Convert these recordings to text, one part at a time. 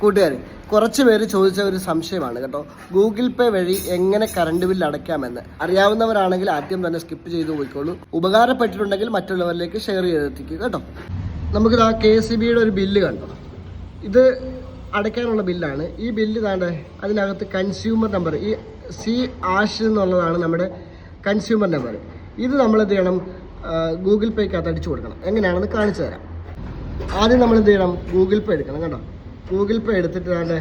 കൂട്ടുകാർ കുറച്ച് പേര് ചോദിച്ച ഒരു സംശയമാണ് കേട്ടോ. ഗൂഗിൾ പേ വഴി എങ്ങനെ കറണ്ട് ബില്ല് അടയ്ക്കാമെന്ന്. അറിയാവുന്നവരാണെങ്കിൽ ആദ്യം തന്നെ സ്കിപ്പ് ചെയ്തു പോയിക്കോളൂ. ഉപകാരപ്പെട്ടിട്ടുണ്ടെങ്കിൽ മറ്റുള്ളവരിലേക്ക് ഷെയർ ചെയ്തെത്തിക്കുക കേട്ടോ. നമുക്ക് ആ കെ സി ബിയുടെ ഒരു ബില്ല് കണ്ടോ? ഇത് അടയ്ക്കാനുള്ള ബില്ലാണ് ഈ ബില്ല് താണ്ടെ അതിനകത്ത് കൺസ്യൂമർ നമ്പർ ഈ സി ആഷ് എന്നുള്ളതാണ് നമ്മുടെ കൺസ്യൂമർ നമ്പർ ഇത് നമ്മൾ എന്ത് ചെയ്യണം? ഗൂഗിൾ പേക്കകത്ത് അടിച്ചു കൊടുക്കണം. എങ്ങനെയാണെന്ന് കാണിച്ചു തരാം. ആദ്യം നമ്മൾ എന്ത് ചെയ്യണം? ഗൂഗിൾ പേ എടുക്കണം കേട്ടോ. ഗൂഗിൾ പേ എടുത്തിട്ടാണ്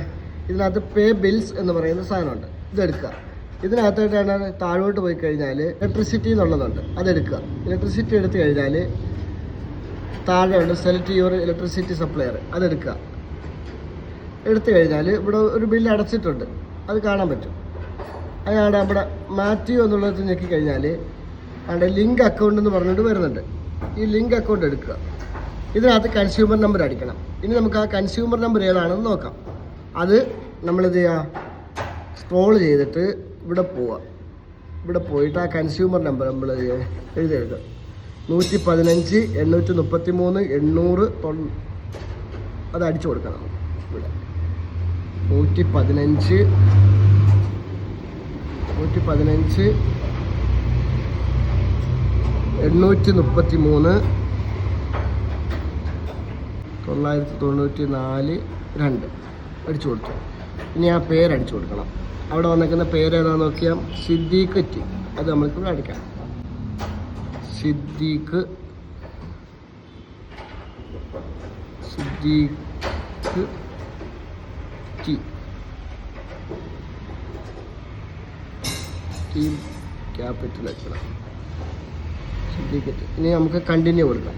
ഇതിനകത്ത് പേ ബിൽസ് എന്ന് പറയുന്ന സാധനമുണ്ട്. ഇതെടുക്കുക. ഇതിനകത്തായിട്ടാണ് താഴോട്ട് പോയി കഴിഞ്ഞാൽ ഇലക്ട്രിസിറ്റി എന്നുള്ളതുണ്ട്. അതെടുക്കുക. ഇലക്ട്രിസിറ്റി എടുത്തു കഴിഞ്ഞാൽ താഴെ ഉണ്ട് സെലക്ട് യുവർ ഇലക്ട്രിസിറ്റി സപ്ലയർ അതെടുക്കുക. എടുത്തു കഴിഞ്ഞാൽ ഇവിടെ ഒരു ബില്ല് അടച്ചിട്ടുണ്ട്. അത് കാണാൻ പറ്റും. അതാണ് നമ്മുടെ മാത്യു എന്നുള്ളത് ഞെക്കി കഴിഞ്ഞാൽ അവിടെ ലിങ്ക് അക്കൗണ്ട് എന്ന് പറഞ്ഞിട്ട് വരുന്നുണ്ട്. ഈ ലിങ്ക് അക്കൗണ്ട് എടുക്കുക. ഇതിനകത്ത് കൺസ്യൂമർ നമ്പർ അടിക്കണം. ഇനി നമുക്ക് ആ കൺസ്യൂമർ നമ്പർ ഏതാണെന്ന് നോക്കാം. അത് നമ്മളിത് ചെയ്യുക സ്ക്രോൾ ചെയ്തിട്ട് ഇവിടെ പോവുക ഇവിടെ പോയിട്ട് ആ കൺസ്യൂമർ നമ്പർ നമ്മൾ എഴുതിയെടുക്കുക നൂറ്റി പതിനഞ്ച് എണ്ണൂറ്റി മുപ്പത്തി മൂന്ന് എണ്ണൂറ് തൊ അത് അടിച്ചു കൊടുക്കണം. ഇവിടെ. നൂറ്റി പതിനഞ്ച് നൂറ്റി പതിനഞ്ച് എണ്ണൂറ്റി മുപ്പത്തി മൂന്ന് തൊള്ളായിരത്തി തൊണ്ണൂറ്റി നാല് രണ്ട്. അടിച്ചു കൊടുത്തു. ഇനി ആ പേരടിച്ചു കൊടുക്കണം. അവിടെ വന്നേക്കുന്ന പേര് ഏതാണെന്ന് നോക്കിയാൽ സിദ്ദീഖ് അത് നമ്മൾക്ക് അടിക്കാം. Siddique Siddique T. Team capital അടിക്കണം. സിദ്ദീഖ് ഇനി നമുക്ക് കണ്ടിന്യൂ കൊടുക്കാം.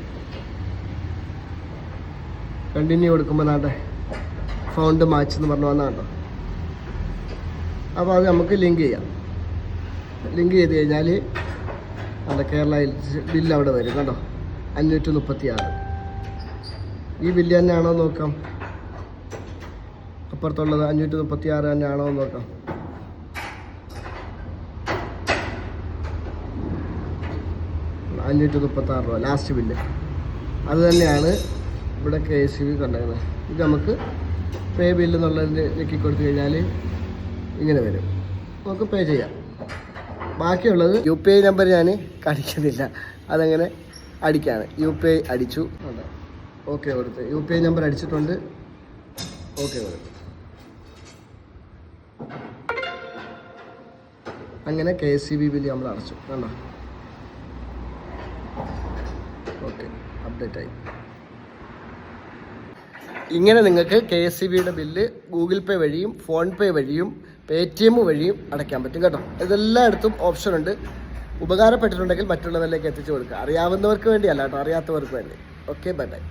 കണ്ടിന്യൂ കൊടുക്കുമ്പോൾ നാട്ടെ ഫൗണ്ട് മാച്ച് എന്ന് പറഞ്ഞു വന്നാട്ടോ അപ്പോൾ അത് നമുക്ക് ലിങ്ക് ചെയ്യാം. ലിങ്ക് ചെയ്ത് കഴിഞ്ഞാൽ അവിടെ കേരള ബില്ല് അവിടെ വരും കണ്ടോ? അഞ്ഞൂറ്റി മുപ്പത്തി ആറ് ഈ ബില്ല് തന്നെയാണോ നോക്കാം. അപ്പുറത്തുള്ളത് അഞ്ഞൂറ്റി മുപ്പത്തി ആറ് തന്നെയാണോ നോക്കാം. അഞ്ഞൂറ്റി മുപ്പത്തി ആറ് രൂപ ലാസ്റ്റ് ബില്ല് അത് തന്നെയാണ് ഇവിടെ കെ എസ് ബി കണ്ടത് ഇത് നമുക്ക് പേ ബില്ല് എന്നുള്ളതിന്റെ ഞെക്കി കൊടുത്തു കഴിഞ്ഞാൽ ഇങ്ങനെ വരും. നമുക്ക് പേ ചെയ്യാം. ബാക്കിയുള്ളത് യു പി ഐ നമ്പർ ഞാൻ കാണിക്കുന്നില്ല. അതങ്ങനെ അടിക്കാണ്. യു പി ഐ അടിച്ചു. അതെ. ഓക്കെ കൊടുത്ത് യു പി ഐ നമ്പർ അടിച്ചിട്ടുണ്ട്. ഓക്കെ കൊടുത്തു അങ്ങനെ K S E B bill നമ്മൾ അടച്ചു. കണ്ടോ? ഓക്കെ അപ്ഡേറ്റ് ആയി. ഇങ്ങനെ നിങ്ങൾക്ക് കെ എസ് സി ബിയുടെ ബില്ല് ഗൂഗിൾ പേ വഴിയും ഫോൺ പേ വഴിയും പേ ടി എം വഴിയും അടയ്ക്കാൻ പറ്റും കേട്ടോ. ഇതെല്ലായിടത്തും ഓപ്ഷൻ ഉണ്ട്. ഉപകാരപ്പെട്ടിട്ടുണ്ടെങ്കിൽ മറ്റുള്ളവരിലേക്ക് എത്തിച്ചു കൊടുക്കുക. അറിയാവുന്നവർക്ക് വേണ്ടിയല്ല കേട്ടോ അറിയാത്തവർക്ക് വേണ്ടി. Okay bye bye